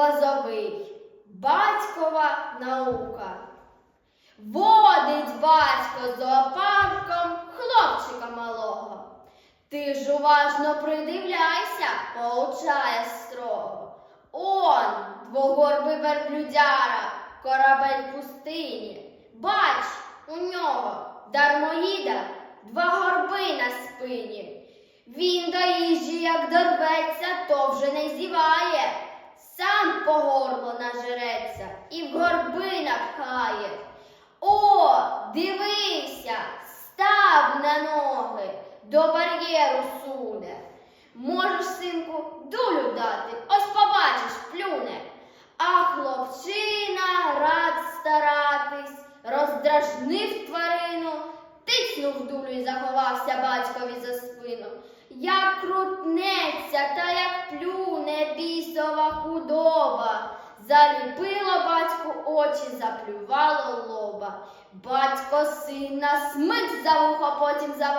лозовий, батькова наука. Водить батько зоопарком хлопчика малого. Ти ж уважно придивляйся, поучає строго. Он, двогорбий верблюдяра, корабель пустині. Бач, у нього дармоїда два горби на спині. Він до їжі, як дорветься, то вже не зіває, напхає. О, дивися, став на ноги, до бар'єру суне. Можеш, синку, дулю дати, ось побачиш, плюне. А хлопчина рад старатись, роздражнив тварину, тицнув дулю і заховався батькові за спину. Як крутнеться та як плюне бісова худоба, заліпило батьку очі, заплювало лоба. Батько сина смик за вухо, потім за